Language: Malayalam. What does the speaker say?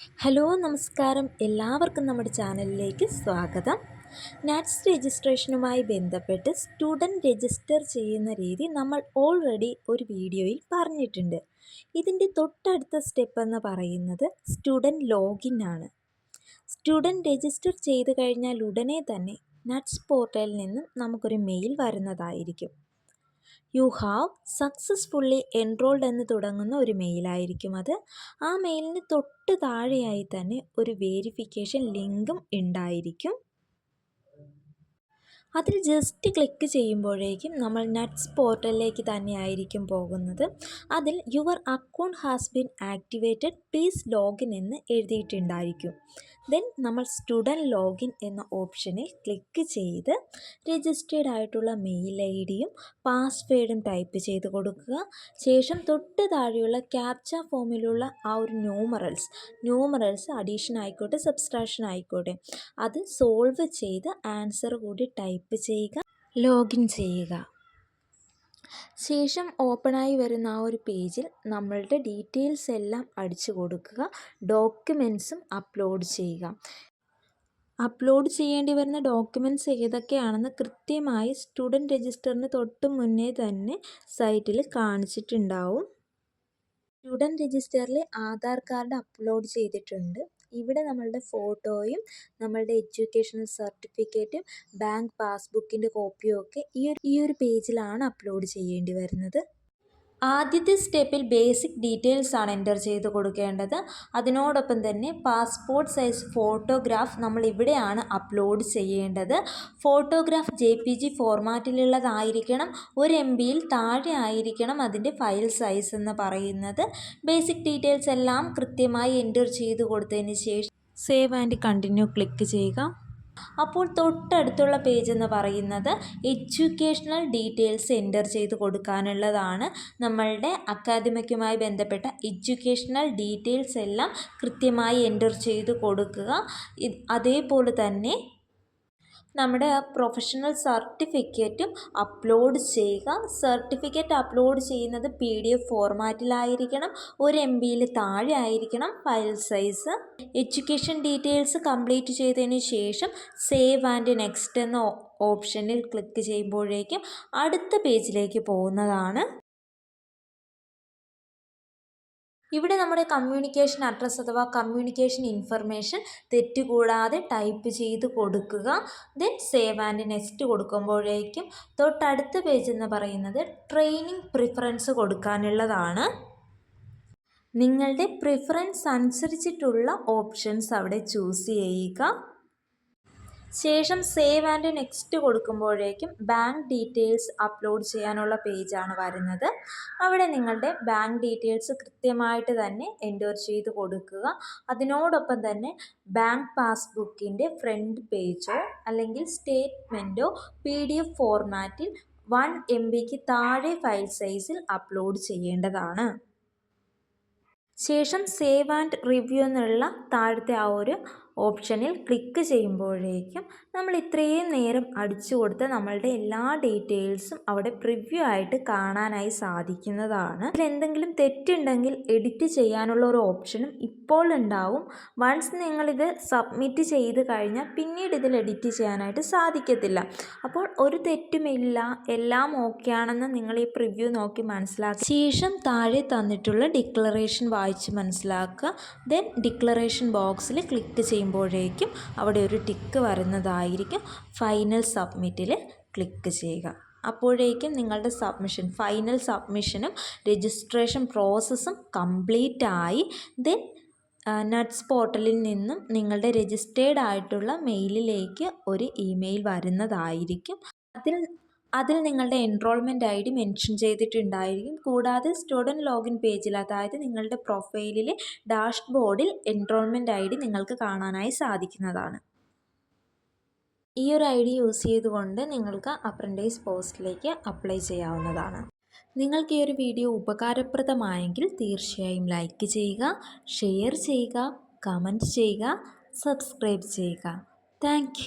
ഹലോ നമസ്കാരം. എല്ലാവർക്കും നമ്മുടെ ചാനലിലേക്ക് സ്വാഗതം. നാറ്റ്സ് രജിസ്ട്രേഷനുമായി ബന്ധപ്പെട്ട് സ്റ്റുഡന്റ് രജിസ്റ്റർ ചെയ്യുന്ന രീതി നമ്മൾ ഓൾറെഡി ഒരു വീഡിയോയിൽ പറഞ്ഞിട്ടുണ്ട്. ഇതിന്റെ തൊട്ടടുത്ത സ്റ്റെപ്പ് എന്ന് പറയുന്നത് സ്റ്റുഡന്റ് ലോഗിൻ ആണ്. സ്റ്റുഡന്റ് രജിസ്റ്റർ ചെയ്ത് കഴിഞ്ഞാൽ ഉടനെ തന്നെ നട്ട്സ് പോർട്ടലിൽ നിന്നും നമുക്കൊരു മെയിൽ വരുന്നതായിരിക്കും. യു ഹാവ് സക്സസ്ഫുള്ളി എൻറോൾഡ് എന്ന് തുടങ്ങുന്ന ഒരു മെയിലായിരിക്കും അത്. ആ മെയിലിന് തൊട്ട് താഴെയായി തന്നെ ഒരു വേരിഫിക്കേഷൻ ലിങ്കും ഉണ്ടായിരിക്കും. അതിൽ ജസ്റ്റ് ക്ലിക്ക് ചെയ്യുമ്പോഴേക്കും നമ്മൾ നട്ട്സ് പോർട്ടലിലേക്ക് തന്നെയായിരിക്കും പോകുന്നത്. അതിൽ your account has been activated please login എന്ന് എഴുതിയിട്ടുണ്ടായിരിക്കും. ദെൻ നമ്മൾ സ്റ്റുഡന്റ് ലോഗിൻ എന്ന ഓപ്ഷനിൽ ക്ലിക്ക് ചെയ്ത് രജിസ്റ്റേർഡ് ആയിട്ടുള്ള മെയിൽ ഐ ഡിയും പാസ്വേഡും ടൈപ്പ് ചെയ്ത് കൊടുക്കുക. ശേഷം തൊട്ട് താഴെയുള്ള ക്യാപ്ച ഫോമിലുള്ള ആ ഒരു ന്യൂമറൽസ് ന്യൂമറൽസ് അഡീഷൻ ആയിക്കോട്ടെ സബ്സ്ട്രാക്ഷൻ ആയിക്കോട്ടെ അത് സോൾവ് ചെയ്ത് ആൻസർ കൂടി ടൈപ്പ് ചെയ്യുക ലോഗിൻ ചെയ്യുക. ശേഷം ഓപ്പണായി വരുന്ന ആ ഒരു പേജിൽ നമ്മളുടെ ഡീറ്റെയിൽസ് എല്ലാം അടിച്ചു കൊടുക്കുക ഡോക്യുമെൻസും അപ്ലോഡ് ചെയ്യുക. അപ്ലോഡ് ചെയ്യേണ്ടി വരുന്ന ഡോക്യുമെന്റ്സ് ഏതൊക്കെയാണെന്ന് കൃത്യമായി സ്റ്റുഡന്റ് രജിസ്റ്ററിന് തൊട്ട് മുന്നേ തന്നെ സൈറ്റിൽ കാണിച്ചിട്ടുണ്ടാവും. സ്റ്റുഡന്റ് രജിസ്റ്ററിൽ ആധാർ കാർഡ് അപ്ലോഡ് ചെയ്തിട്ടുണ്ട്. ഇവിടെ നമ്മളുടെ ഫോട്ടോയും നമ്മളുടെ എഡ്യൂക്കേഷണൽ സർട്ടിഫിക്കറ്റും ബാങ്ക് പാസ്ബുക്കിന്റെ കോപ്പിയും ഒക്കെ ഈ ഒരു ഈ ഒരു പേജിലാണ് അപ്ലോഡ് ചെയ്യേണ്ടി വരുന്നത്. ആദ്യത്തെ സ്റ്റെപ്പിൽ ബേസിക് ഡീറ്റെയിൽസ് ആണ് എന്റർ ചെയ്ത് കൊടുക്കേണ്ടത്. അതിനോടൊപ്പം തന്നെ പാസ്പോർട്ട് സൈസ് ഫോട്ടോഗ്രാഫ് നമ്മൾ ഇവിടെയാണ് അപ്ലോഡ് ചെയ്യേണ്ടത്. ഫോട്ടോഗ്രാഫ് ജെ പി ജി ഫോർമാറ്റിലുള്ളതായിരിക്കണം. ഒരു എം ബിയിൽ താഴെ ആയിരിക്കണം അതിന്റെ ഫയൽ സൈസ് എന്ന് പറയുന്നത്. ബേസിക് ഡീറ്റെയിൽസ് എല്ലാം കൃത്യമായി എന്റർ ചെയ്ത് കൊടുത്തതിന് ശേഷം സേവ് ആൻഡ് കണ്ടിന്യൂ ക്ലിക്ക് ചെയ്യുക. അപ്പോൾ തൊട്ടടുത്തുള്ള പേജ് എന്ന് പറയുന്നത് എഡ്യൂക്കേഷണൽ ഡീറ്റെയിൽസ് എന്റർ ചെയ്ത് കൊടുക്കാനുള്ളതാണ്. നമ്മളുടെ അക്കാദമിക്കുമായി ബന്ധപ്പെട്ട എഡ്യൂക്കേഷണൽ ഡീറ്റെയിൽസ് എല്ലാം കൃത്യമായി എന്റർ ചെയ്ത് കൊടുക്കുക. അതേപോലെ തന്നെ നമ്മുടെ പ്രൊഫഷണൽ സർട്ടിഫിക്കറ്റും അപ്ലോഡ് ചെയ്യുക. സർട്ടിഫിക്കറ്റ് അപ്ലോഡ് ചെയ്യുന്നത് പി ഡി എഫ് ഫോർമാറ്റിലായിരിക്കണം ഒരു എം ബിയിൽ താഴെ ആയിരിക്കണം file size education details complete ചെയ്തതിന് ശേഷം സേവ് ആൻഡ് നെക്സ്റ്റ് എന്ന ഓപ്ഷനിൽ ക്ലിക്ക് ചെയ്യുമ്പോഴേക്കും അടുത്ത പേജിലേക്ക് പോകുന്നതാണ്. ഇവിടെ നമ്മുടെ കമ്മ്യൂണിക്കേഷൻ അഡ്രസ്സ് അഥവാ കമ്മ്യൂണിക്കേഷൻ ഇൻഫർമേഷൻ തെറ്റുകൂടാതെ ടൈപ്പ് ചെയ്ത് കൊടുക്കുക. ദെൻ സേവ് ആൻഡ് നെക്സ്റ്റ് കൊടുക്കുമ്പോഴേക്കും തൊട്ടടുത്ത പേജ് എന്ന് പറയുന്നത് ട്രെയിനിങ് പ്രിഫറൻസ് കൊടുക്കാനുള്ളതാണ്. നിങ്ങളുടെ പ്രിഫറൻസ് അനുസരിച്ചിട്ടുള്ള ഓപ്ഷൻസ് അവിടെ ചൂസ് ചെയ്യുക. ശേഷം സേവ് ആൻഡ് നെക്സ്റ്റ് കൊടുക്കുമ്പോഴേക്കും ബാങ്ക് ഡീറ്റെയിൽസ് അപ്ലോഡ് ചെയ്യാനുള്ള പേജാണ് വരുന്നത്. അവിടെ നിങ്ങളുടെ ബാങ്ക് ഡീറ്റെയിൽസ് കൃത്യമായിട്ട് തന്നെ എന്റർ ചെയ്ത് കൊടുക്കുക. അതിനോടൊപ്പം തന്നെ ബാങ്ക് പാസ്ബുക്കിന്റെ ഫ്രണ്ട് പേജോ അല്ലെങ്കിൽ സ്റ്റേറ്റ്മെന്റോ പി ഡി എഫ് ഫോർമാറ്റിൽ വൺ എം ബിക്ക് താഴെ ഫയൽ സൈസിൽ അപ്ലോഡ് ചെയ്യേണ്ടതാണ്. ശേഷം സേവ് ആൻഡ് റിവ്യൂ എന്നുള്ള താഴത്തെ ആ ഒരു ഓപ്ഷനിൽ ക്ലിക്ക് ചെയ്യുമ്പോഴേക്കും നമ്മൾ ഇത്രയും നേരം അടിച്ചു കൊടുത്ത നമ്മളുടെ എല്ലാ ഡീറ്റെയിൽസും അവിടെ പ്രിവ്യൂ ആയിട്ട് കാണാനായി സാധിക്കുന്നതാണ്. ഇതിൽ എന്തെങ്കിലും തെറ്റുണ്ടെങ്കിൽ എഡിറ്റ് ചെയ്യാനുള്ള ഒരു ഓപ്ഷനും ഇപ്പോൾ ഉണ്ടാവും. വൺസ് നിങ്ങളിത് സബ്മിറ്റ് ചെയ്ത് കഴിഞ്ഞാൽ പിന്നീട് ഇതിൽ എഡിറ്റ് ചെയ്യാനായിട്ട് സാധിക്കത്തില്ല. അപ്പോൾ ഒരു തെറ്റുമില്ല എല്ലാം ഓക്കെ ആണെന്ന് നിങ്ങൾ ഈ പ്രിവ്യൂ നോക്കി മനസ്സിലാക്കുക ശേഷം താഴെ തന്നിട്ടുള്ള ഡിക്ലറേഷൻ വായിച്ച് മനസ്സിലാക്കുക. ദെൻ ഡിക്ലറേഷൻ ബോക്സിൽ ക്ലിക്ക് ചെയ്യുമ്പോൾ ചെയ്യുമ്പോഴേക്കും അവിടെ ഒരു ടിക്ക് വരുന്നതായിരിക്കും ഫൈനൽ സബ്മിറ്റിൽ ക്ലിക്ക് ചെയ്യുക. അപ്പോഴേക്കും നിങ്ങളുടെ സബ്മിഷൻ ഫൈനൽ സബ്മിഷനും രജിസ്ട്രേഷൻ പ്രോസസ്സും കംപ്ലീറ്റ് ആയി ദെൻ നട്ട്സ് പോർട്ടലിൽ നിന്നും നിങ്ങളുടെ രജിസ്റ്റേർഡ് ആയിട്ടുള്ള മെയിലിലേക്ക് ഒരു ഇമെയിൽ വരുന്നതായിരിക്കും. അതിൽ അതിൽ നിങ്ങളുടെ എൻറോൾമെന്റ് ഐ ഡി മെൻഷൻ ചെയ്തിട്ടുണ്ടായിരിക്കും. കൂടാതെ സ്റ്റുഡന്റ് ലോഗിൻ പേജിൽ അതായത് നിങ്ങളുടെ പ്രൊഫൈലിലെ ഡാഷ്ബോർഡിൽ എൻറോൾമെന്റ് ഐ ഡി നിങ്ങൾക്ക് കാണാനായി സാധിക്കുന്നതാണ്. ഈ ഒരു ഐ ഡി യൂസ് ചെയ്തുകൊണ്ട് നിങ്ങൾക്ക് അപ്രന്റൈസ് പോസ്റ്റിലേക്ക് അപ്ലൈ ചെയ്യാവുന്നതാണ്. നിങ്ങൾക്ക് ഈ ഒരു വീഡിയോ ഉപകാരപ്രദമായെങ്കിൽ തീർച്ചയായും ലൈക്ക് ചെയ്യുക ഷെയർ ചെയ്യുക കമന്റ് ചെയ്യുക സബ്സ്ക്രൈബ് ചെയ്യുക. താങ്ക്